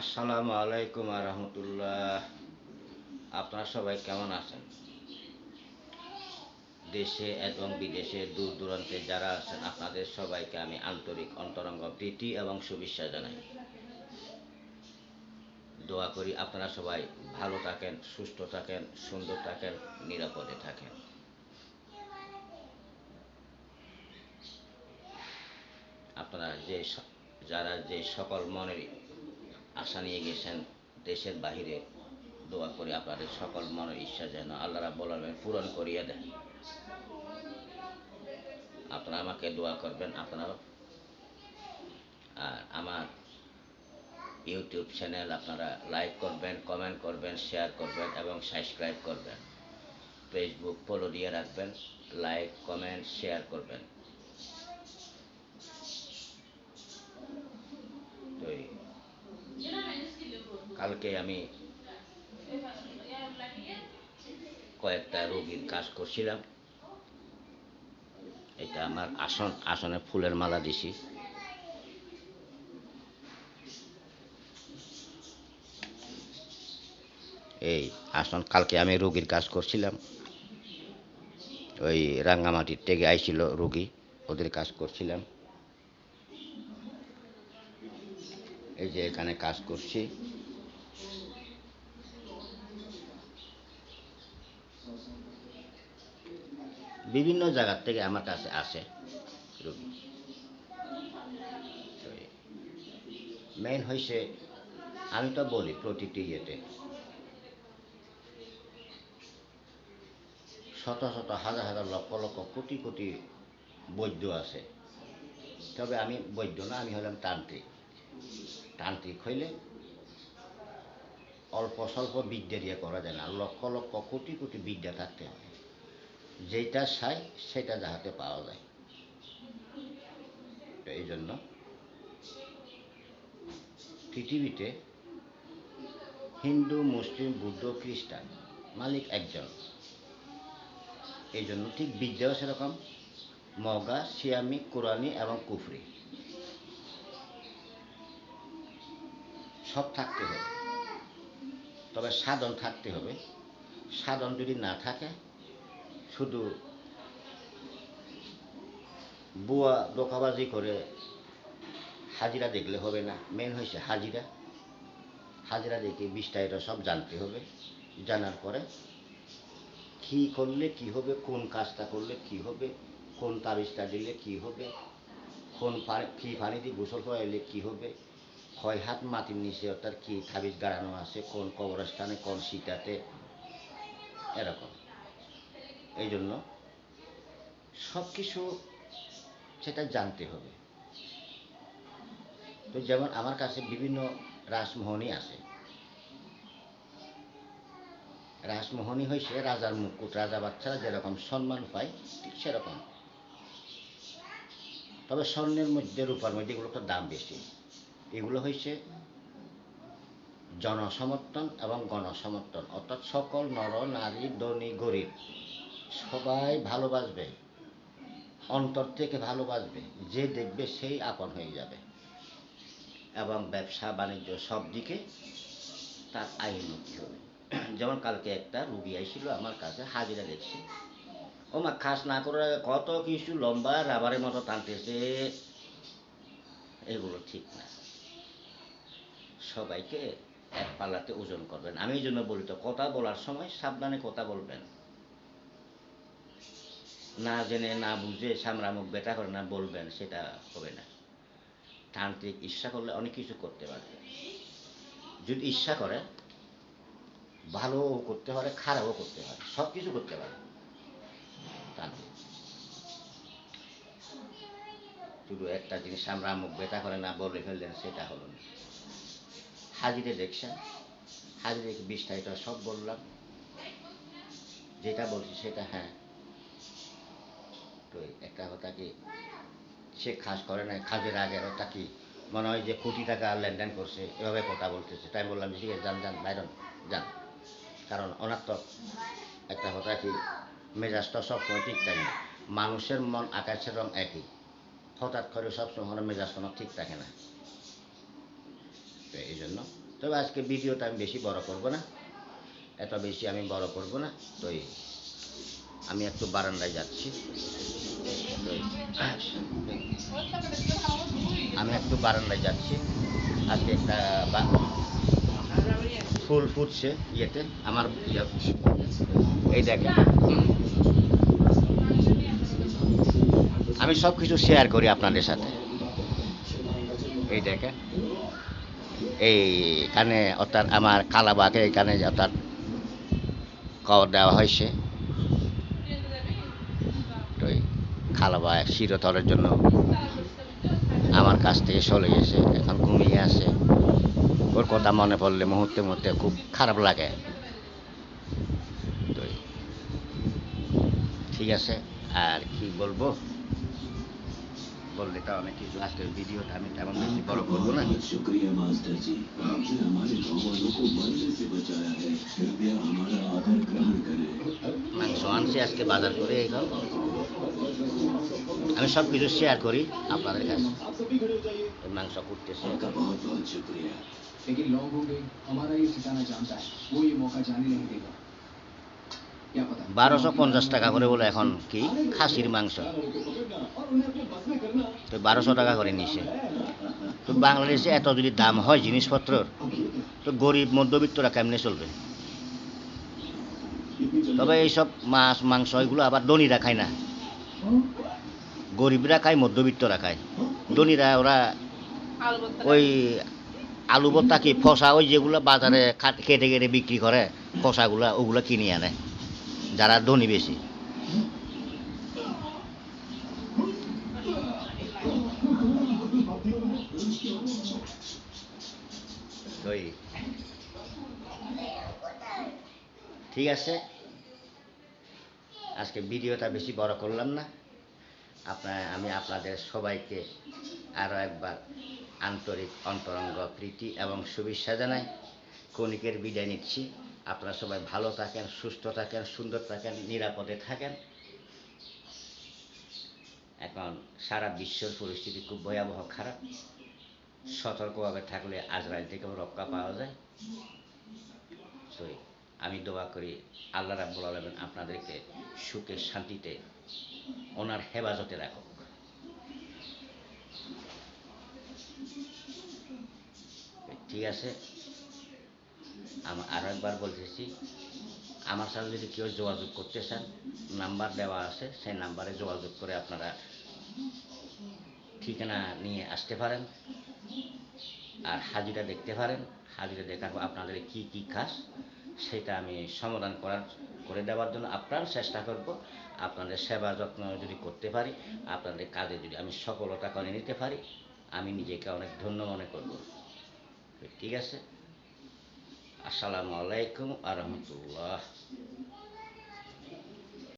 আসসালামু আলাইকুম রহমতুল্লাহ আপনারা সবাই কেমন আছেন? দেশে এবং বিদেশে দূর দূরান্তে যারা আছেন, আপনাদের সবাইকে আমি আন্তরিক অন্তরঙ্গ প্রীতি এবং শুভেচ্ছা জানাই। দোয়া করি আপনারা সবাই ভালো থাকেন, সুস্থ থাকেন, সুন্দর থাকেন, নিরাপদে থাকেন। আপনারা যে যারা যে সকল মনের আশা নিয়ে গেছেন, দেশের বাহিরে দোয়া করে আপনাদের সকল মনের ইচ্ছা যেন আল্লাহ আলামিন পূরণ করিয়ে দেন। আপনারা আমাকে দোয়া করবেন, আপনারা আর আমার ইউটিউব চ্যানেল আপনারা লাইক করবেন, কমেন্ট করবেন, শেয়ার করবেন এবং সাবস্ক্রাইব করবেন। ফেসবুক ফলো দিয়ে রাখবেন, লাইক, কমেন্ট, শেয়ার করবেন তো এই কালকে আমি কয়েকটা রোগীর কাজ করছিলাম। এটা আমার আসন, আসনে ফুলের মালা দিছি। এই আসন, কালকে আমি রোগীর কাজ করছিলাম। ওই রাঙ্গামাটির থেকে আইছিল রোগী, ওদের কাজ করছিলাম। এই যে এখানে কাজ করছি। বিভিন্ন জায়গার থেকে আমার কাছে আসে রোগী। মেইন হয়েছে আমি তো বলি প্রতিটি ইয়েতে। শত শত, হাজার হাজার, লক্ষ লক্ষ, কোটি কোটি বৈদ্য আছে। তবে আমি বৈদ্য না, আমি হলাম তান্ত্রিক। তান্ত্রিক হইলে অল্প স্বল্প বিদ্যা দিয়ে করা যায় না। লক্ষ লক্ষ, কোটি কোটি বিদ্যা থাকতে হয় যেটা চাই, সেটা যাহাতে পাওয়া যায়। তো এই জন্য পৃথিবীতে হিন্দু, মুসলিম, বুদ্ধ, খ্রিস্টান মালিক একজন। এই জন্য ঠিক বিদ্যাও সেরকম। মগা, সিয়ামি, কোরআনি এবং কুফরি। সব থাকতে হবে। তবে সাধন থাকতে হবে। সাধন যদি না থাকে শুধু বুয়া দোকাবাজি করে হাজিরা দেখলে হবে না। মেন হয়েছে হাজিরা। হাজিরা দেখে বিশটা এটা সব জানতে হবে। জানার পরে কি করলে কি হবে, কোন কাজটা করলে কি হবে, কোন তাবিজটা দিলে কি হবে, কোন কি পানি দিয়ে গোসল করাইলে কি হবে ছয় হাত মাটির নিচে অর্থাৎ কি তাবিজ গাড়ানো আছে, কোন কবরস্থানে, কোন সিটাতে, এরকম। এই জন্য সব কিছু সেটা জানতে হবে। তো যেমন আমার কাছে বিভিন্ন রাসমোহনী আছে। রাসমোহনী হয়েছে রাজার মুকুট, রাজা বাচ্চারা যেরকম সম্মান পায়, ঠিক সেরকম। তবে স্বর্ণের মধ্যে, রূপার মধ্যে এগুলো তো দাম বেশি। এগুলো হয়েছে জনসমর্থন এবং গণসমর্থন। অর্থাৎ সকল নর, নারী, ধনী, গরিব। সবাই ভালোবাসবে। অন্তর থেকে ভালোবাসবে। যে দেখবে সেই আপন হয়ে যাবে। এবং ব্যবসা, বাণিজ্য সব দিকে তার উন্নতি হবে। যেমন কালকে একটা রুগী আইছিল আমার কাছে, হাজিরা দেখছি। ও মা খাস না করে কত কিছু লম্বা রাবারের মতো টানতেছে। এগুলো ঠিক না। সবাইকে এক পাল্লাতে ওজন করবেন। আমি এই জন্য বলি তো, কথা বলার সময় সাবধানে কথা বলবেন। না জেনে, না বুঝে সামরা মুখ বেটা করে না বলবেন, সেটা হবে না। তান্ত্রিক ইচ্ছা করলে অনেক কিছু করতে পারে যদি ইচ্ছা করে, ভালোও করতে পারে, খারাপও করতে পারে, সব কিছু করতে পারে তান্ত্রিক। শুধু একটা জিনিস আমরা মুখ বেটা করে না বলে ফেললেন, সেটা হলো না। হাজিরে দেখছেন, হাজিরে এটা সব বললাম। যেটা বলছি সেটা হ্যাঁ তো একটা কথা কি? সে খাস করে না খাজের আগে ওটা কি? মনে হয় যে কোটি টাকা লেনদেন করছে, এভাবে কথা বলতেছে। তাই বললাম যে যান যান, বাইরন, যান। কারণ তো একটা কথা কি মেজাজটা সবসময় ঠিক থাকে না। মানুষের মন, আকাশের রং একই। হঠাৎ করে সবসময় মেজাজ কোনো ঠিক থাকে না। তো এই জন্য, তবে আজকে ভিডিওটা আমি বেশি বড় করব না। এত বেশি আমি বড় করব না। তো এই। আমি একটু বারান্দায় যাচ্ছি। আমি একটু বারান্দায় যাচ্ছি। আজকে একটা ফুল ফুটছে ইয়েতে। আমার ইয়ে, এই দেখেন। আমি সব কিছু শেয়ার করি আপনাদের সাথে। এই দেখেন। এইখানে অর্থাৎ আমার কালাবাগে এখানে অর্থাৎ কবর দেওয়া হয়েছে তো এই কালাবাগ শিরোতরের জন্য আমার কাছ থেকে চলে গেছে এখন ঘুমিয়ে আছে ওর কথা মনে পড়লে মুহূর্তে মুহূর্তে খুব খারাপ লাগে তো এই, ঠিক আছে আর কি বলবো বললে তো অনেক কিছু আজকের ভিডিওটা আমি তেমন বেশি বড় করবো না बहुत शुक्रिया मास्टर जी आपने हमारे गांव वालों को मरने से बचाया है कृपया हमारा आदर ग्रहण करें মাংস আনছি আজকে বাজার করে এই খাও। আমি সব কিছু শেয়ার করি আপনাদের কাছে এই মাংস করতেছে आपका बहुत बहुत शुक्रिया लेकिन लोग होंगे हमारा ये ठिकाना जानता है वो ये मौका जाने नहीं देगा क्या पता বারোশো পঞ্চাশ টাকা করে বলে এখন কি খাসির মাংস তো বারোশো টাকা করে নিছে তো বাংলাদেশে এত যদি দাম হয় জিনিসপত্রর তো গরিব মধ্যবিত্তরা কেমনে চলবে তবে এইসব মাছ মাংস এগুলো আবার ধনীরা খায় না গরিবরা খায়, মধ্যবিত্তরা খায়। ধনীরা ওরা ওই আলু ভর্তা কি ফসা ওই যেগুলো বাজারে কেটে কেটে বিক্রি করে ফসাগুলা ওগুলো কিনে আনে, যারা ধনী বেশি। ঠিক আছে? আজকে ভিডিওটা বেশি বড় করলাম না। আপনার আমি আপনাদের সবাইকে আরও একবার আন্তরিক অন্তরঙ্গ প্রীতি এবং শুভেচ্ছা জানাই। কণিকের বিদায় নিচ্ছি। আপনারা সবাই ভালো থাকেন, সুস্থ থাকেন, সুন্দর থাকেন, নিরাপদে থাকেন। এখন সারা বিশ্বের পরিস্থিতি খুব ভয়াবহ খারাপ। সতর্কভাবে থাকলে আজরাইল থেকেও রক্ষা পাওয়া যায়। তো আমি দোয়া করি আল্লাহ রাব্বুল আলমেন আপনাদেরকে সুখে শান্তিতে ওনার হেফাজতে রাখুক। ঠিক আছে? আম- আরও একবার বলতেছি, আমার সাথে যদি কেউ যোগাযোগ করতে চান, নাম্বার দেওয়া আছে, সেই নাম্বারে যোগাযোগ করে আপনারা ঠিকানা নিয়ে আসতে পারেন আর হাজিরা দেখতে পারেন। হাজিরা পর আপনাদের কি কি কাজ সেটা আমি সমাধান করার, করে দেওয়ার জন্য আপনার চেষ্টা করব। আপনাদের সেবা যত্ন যদি করতে পারি, আপনাদের কাজে যদি আমি সফলতা করে নিতে পারি, আমি নিজেকে অনেক ধন্য মনে করব। ঠিক আছে? আসসালামু আলাইকুম আ রহমতুল্লাহ।